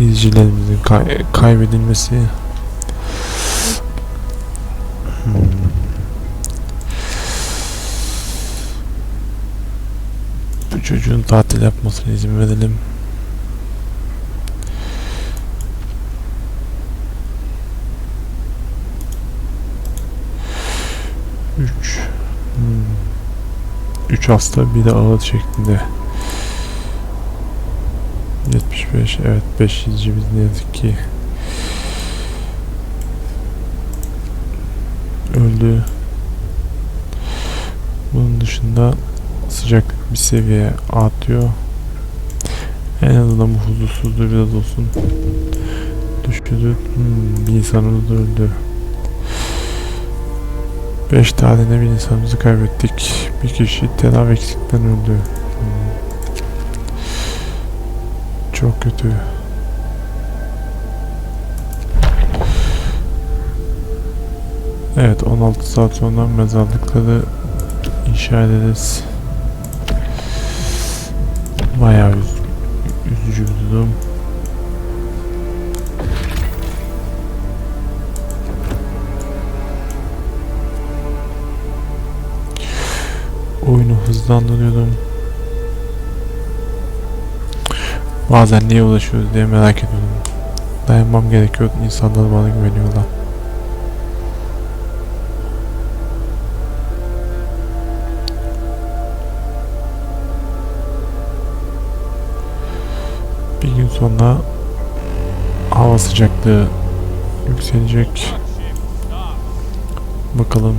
izleyicilerimizin kay- kaybedilmesi Hmm. Bu çocuğun tatil yapmasına izin verelim. Üç. Hmm. Üç hasta bir de ağır şeklinde. 75 evet 5 izcimiz ne yazık ki öldü. Bunun dışında sıcaklık bir seviye artıyor. En azından bu huzursuzluğu biraz olsun düşürdü. Hmm, bir insanımız öldü. 5 tane de bir insanımızı kaybettik. Bir kişi tedavi eksikten öldü. Çok kötü. Evet 16 saat sonra mezarlıkları inşa ederiz. Bayağı üz üzücü bir durum. Oyunu hızlandırıyordum. Bazen niye ulaşıyoruz diye merak ediyordum. Dayanmam gerekiyor. İnsanlar bana güveniyorlar. Bir gün sonra hava sıcaklığı yükselecek. Bakalım.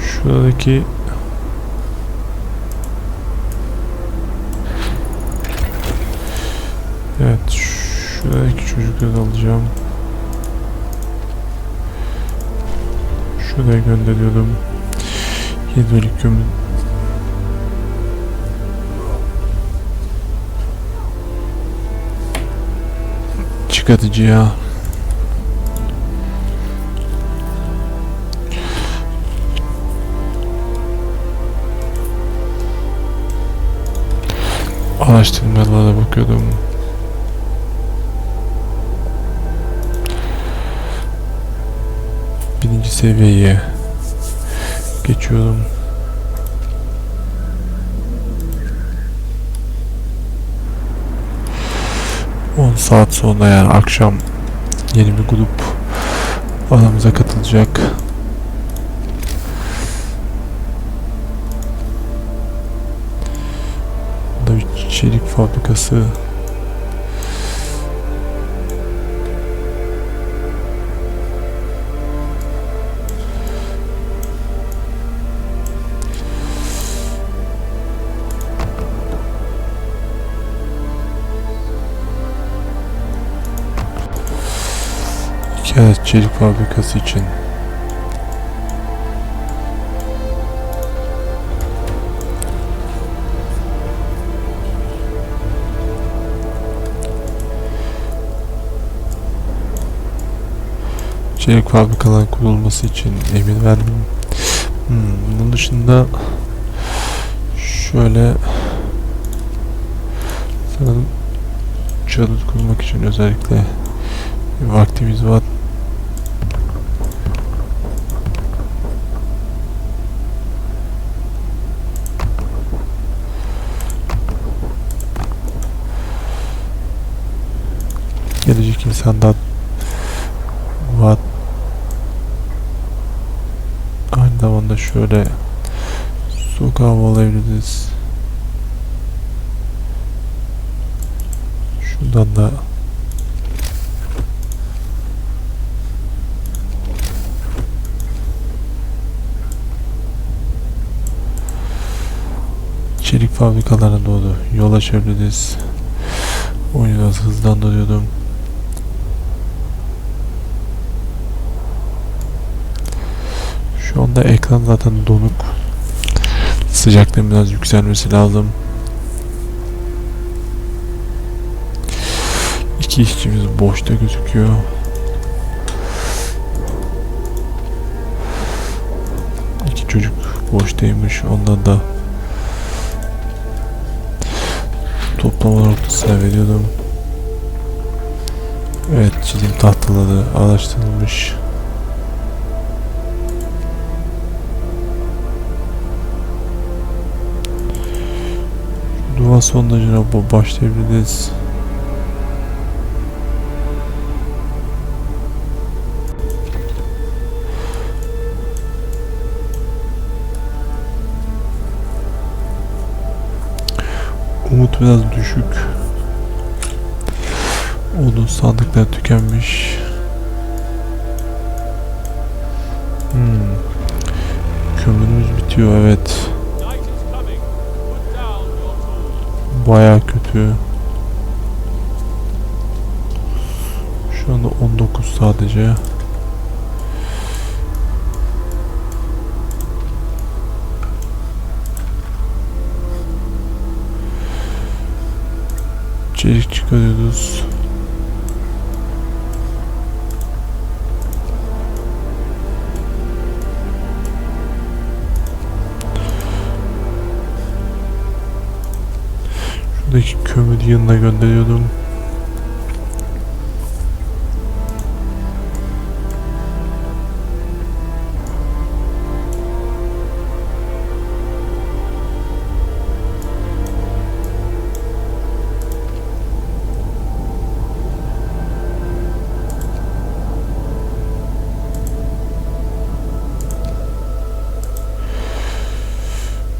Şuradaki çocukları alacağım. Şuraya gönderiyorum. Hidrolik gömü çıkartıcıya araştırmalara bakıyordum. Birinci seviyeye geçiyorum. On saat sonra yani akşam yeni bir grup aramıza katılacak. Burada bir çelik fabrikası Adet çelik fabrikası için çelik fabrikaların kurulması için emir verdim. Hmm, bunun dışında şöyle sanırım çadır kurmak için özellikle vaktimiz var. İnsandan var. Aynı zamanda şöyle sokağa bağlayabiliriz. Şuradan da çelik fabrikalarına doğru yol açabiliriz. Oyunu biraz hızlandırıyordum. Şu anda ekran zaten donuk. Sıcaklığın biraz yükselmesi lazım. İki işçimiz boşta gözüküyor. İki çocuk boştaymış. Ondan da toplama noktasına veriyordum. Evet çizim tahtaları araştırılmış. Duvar sondajına başlayabiliriz. Umut biraz düşük. Odun sandıklar tükenmiş. Hmm. Kömürümüz bitiyor evet. Baya kötü. Şu anda 19 sadece. Çelik çıkarıyoruz. Şuradaki kömür yanına gönderiyordum.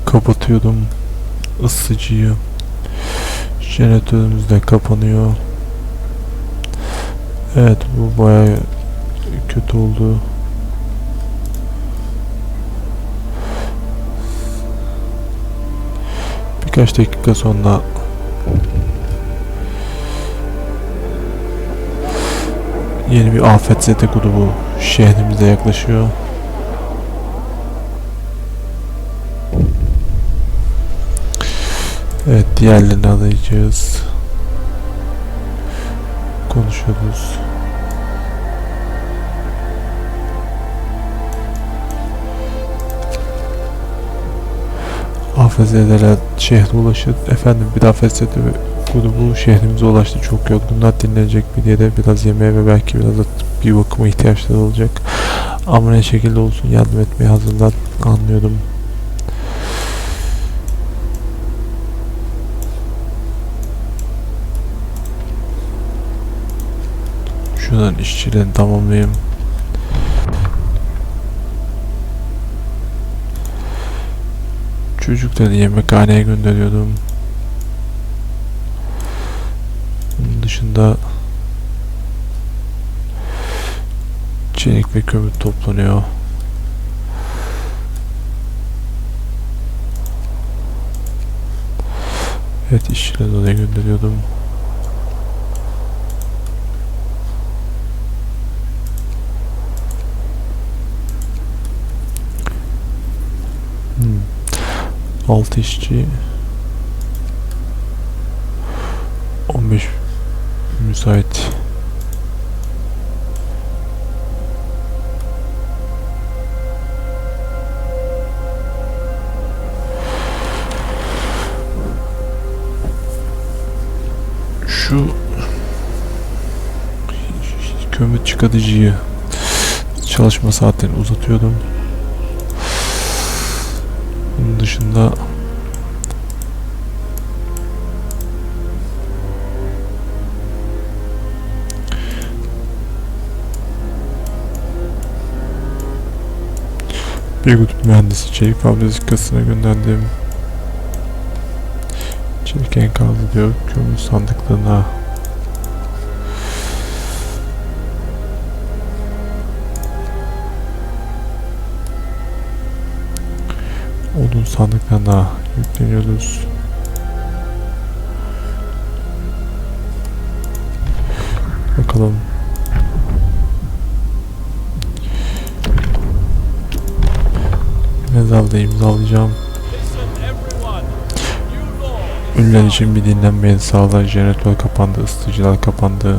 Kapatıyordum ısıtıcıyı. Jeneratörümüz de kapanıyor. Evet bu baya kötü oldu. Birkaç dakika sonra yeni bir afet zete grubu şehrimize yaklaşıyor. Evet diğerlerini arayacağız. Konuşuyoruz. Afezedeler şehre ulaşır. Efendim bir afezede grubu şehrimize ulaştı. Çok yorgunlar dinlenecek bir yere biraz yemeğe ve belki biraz da bir bakıma ihtiyaçları olacak. Ama ne şekilde olsun yardım etmeye hazırlar anlıyorum. Şuradan işçilerini tamamlayayım. Çocukları yemekhaneye gönderiyordum. Bunun dışında çelik ve kömür toplanıyor. Evet işçileri oraya gönderiyordum. 6 işçi 15 müsait şu kömür çıkarıcıyı çalışma saatlerini uzatıyordum. Dışında bir grup mühendisi çelik fabrikasına gönderdim. Çelik enkazı diyor kömür sandıklarına odun sandıklarına yükleniyoruz. Bakalım. Mezarda imzalayacağım. Ünlüler için bir dinlenmeye sağlar. Jeneratör kapandı, ısıtıcılar kapandı.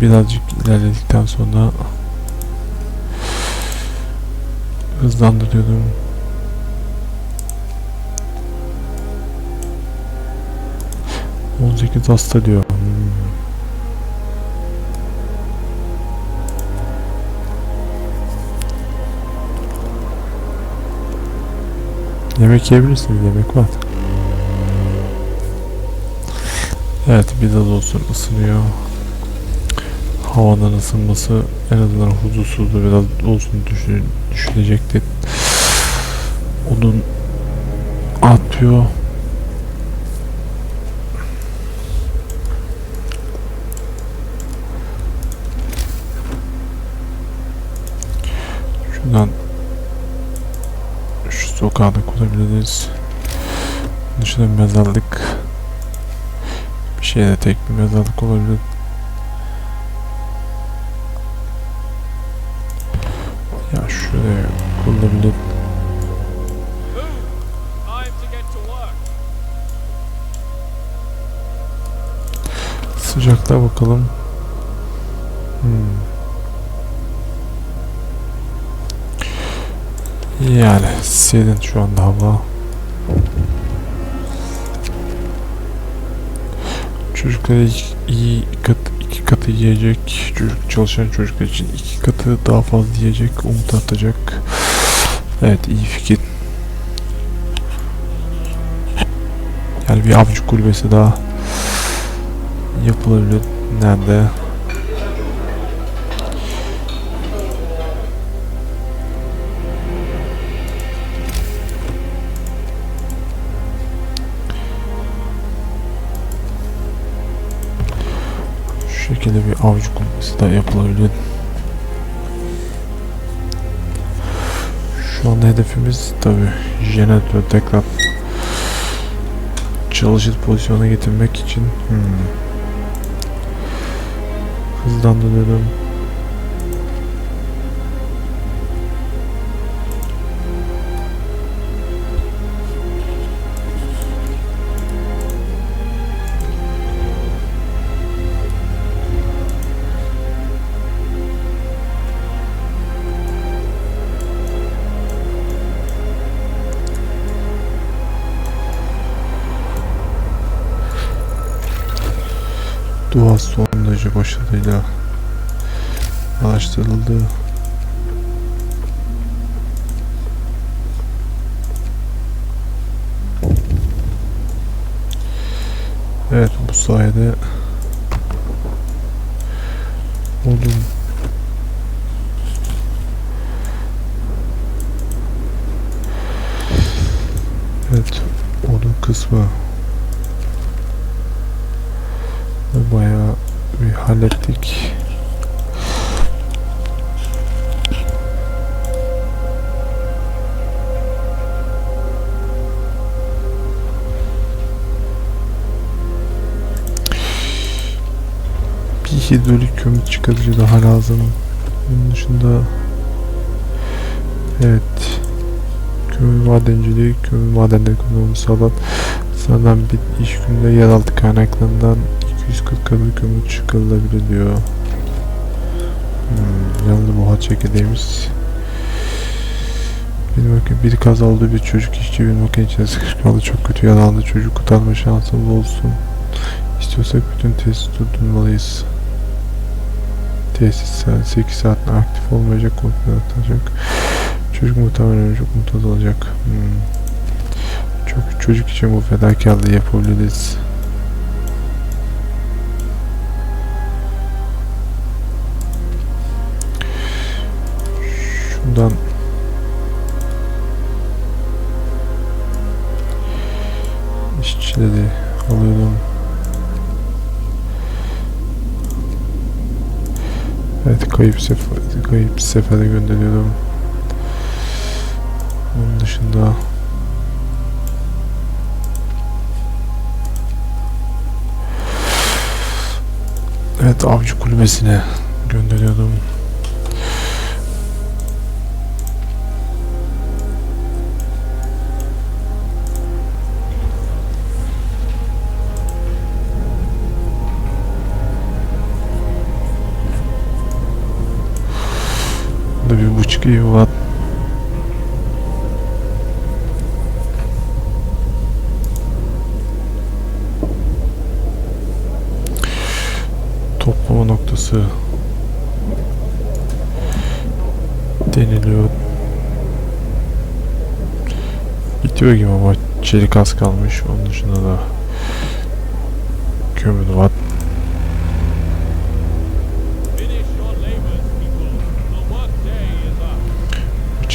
Birazcık ilerledikten sonra hızlandırıyordum. On sekiz hasta diyor. Hmm. Yemek yiyebilirsiniz, yemek var. Evet, biraz olsun ısınıyor. Havanın ısınması en azından huzursuzluğu biraz olsun düşün, düşülecektir. Odun atıyor. Şuradan şu sokağa da kurabiliriz. Dışında mezarlık. Bir şeyde tek bir mezarlık olabilir. Şuraya work. Sıcaklığa bakalım. Hmm. Yani serin şu anda hava. Çocuklara iyi iki katı yiyecek. Çocuk çalışan çocuklar için iki katı daha fazla yiyecek. Umut atacak. Evet iyi fikir. Yani bir avcı kulübesi daha yapılabilir. Nerede? Şekilde bir avcı kulübesi daha yapılabilir. Şu anda hedefimiz tabi jeneratörü tekrar çalışır pozisyona getirmek için hmm. hızlandırıyorum. Dua sondajı başarıyla araştırıldı. Evet bu sayede odun Evet odun kısmı bayağı bir hallettik. Bir hidrolik kömür çıkarıcı daha lazım. Bunun dışında evet kömür madenciliği, kömür madenleri kullanımı sağlan sağlanan bir iş gününde yeraltı kaynaklarından 240 kadın kömür çıkarılabilir diyor. Hmm, yanında buhar çekirdeğimiz. Bir bakın bir kaza oldu bir çocuk işçi bir makine içine sıkışık çok kötü yaralandı çocuk kurtarma şansımız olsun. İstiyorsak bütün tesis durdurmalıyız. Tesis 8 saatte aktif olmayacak kontrol atacak. Çocuk muhtemelen ölecek mutlaka olacak. Hmm. Çok çocuk için bu fedakarlığı yapabiliriz. Şundan işçileri alıyorum. Evet kayıp sefer kayıp sefere gönderiyorum. Onun dışında Evet avcı kulübesine gönderiyordum. Watt toplama noktası deniliyor. Bitiyor gibi ama çelik az kalmış. Onun dışında da kömür var.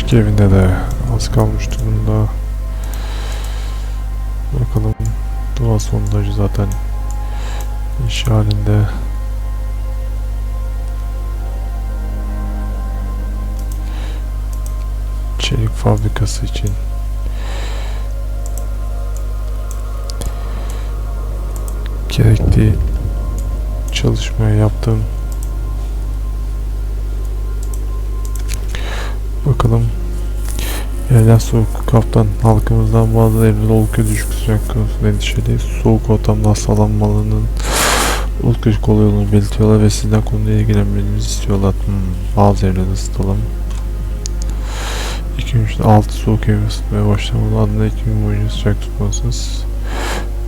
Açık evinde de az kalmış durumda. Bakalım doğa sondajı zaten iş halinde. Çelik fabrikası için gerekli çalışmaya yaptım. Bakalım Yerden soğuk kaptan halkımızdan bazı evleri oldukça düşük sıcak konusunda endişeli. Soğuk ortamda hastalanmalarının oldukça kolay olduğunu belirtiyorlar ve sizden konuyla ilgilenmenizi istiyorlar. Hmm, bazı evleri ısıtalım. 2 3 6 soğuk evi ısıtmaya başlamalı. Adına 2 gün boyunca sıcak tutmalısınız.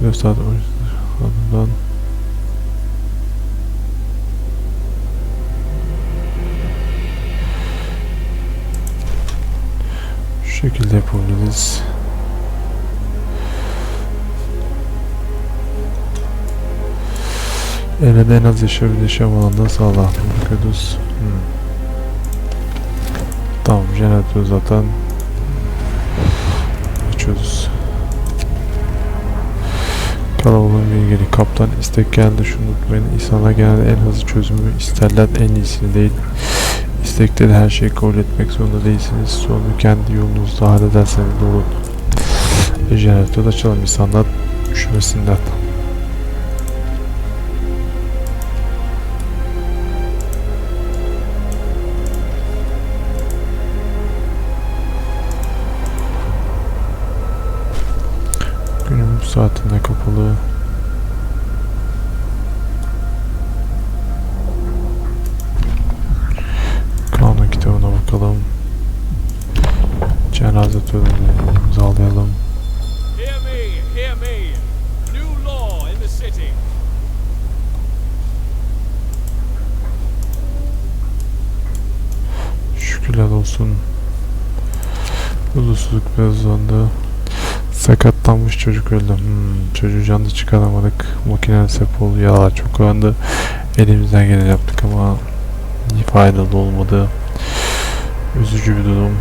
4 saat boyunca ardından Şu şekilde yapabiliriz. Evrede en az yaşayabil yaşam alanında sağla. Bakıyoruz. Hmm. Tamam jeneratör zaten açıyoruz. Kalabalığın bilgili kaptan istek geldi şunu unutmayın. İnsanlar genelde en hızlı çözümü isterler en iyisini değil. İstekleri her şeyi kabul etmek zorunda değilsiniz. Sorunu kendi yolunuzda hallederseniz de olur. Jeneratör açalım insanlar üşümesinler. Olsun. Huzursuzluk biraz hızlandı. Sakatlanmış çocuk öldü. Hmm, çocuğu canlı çıkaramadık. Makine sebep oldu. Ya çok anda elimizden geleni yaptık ama faydalı olmadı. Üzücü bir durum.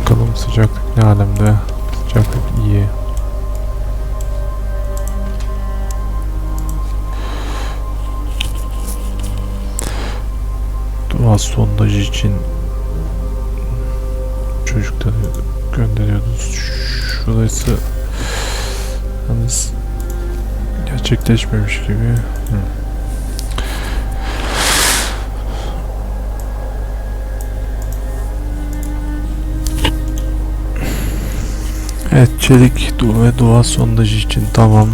Bakalım sıcaklık ne alemde. Sıcaklık iyi. Dua sondajı için çocukları gönderiyoruz. Şurası yalnız gerçekleşmemiş gibi. Hı. Evet çelik ve doğa sondajı için tamam.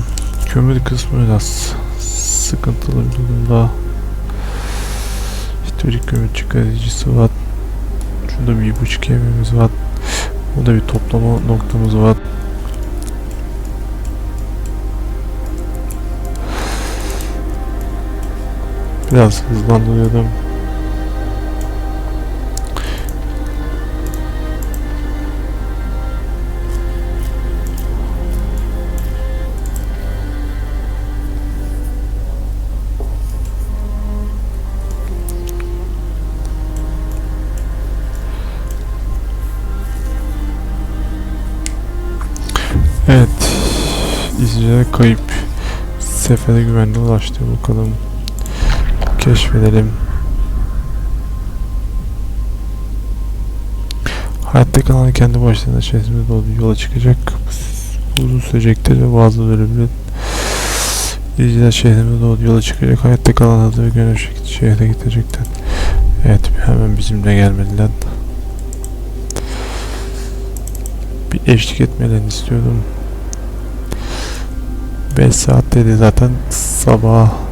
Kömür kısmı biraz sıkıntılı bir durumda. Historik kömür çıkarıcısı var. Şurada bir buçuk evimiz var. Burada bir toplama noktamız var. Biraz hızlandırıyorum. Evet. İzleyicilere kayıp sefere güvenli ulaştı bakalım. Keşfedelim. Hayatta kalan kendi başlarına şehrimize doğru yola çıkacak. Uzun sürecektir ve bazı ölebilir. İzleyiciler şehrimize doğru yola çıkacak. Hayatta kalan hazır ve gönül şehre gidecekler. Evet hemen bizimle gelmediler. bir eşlik etmelerini istiyordum. 5 saat dedi. Zaten sabah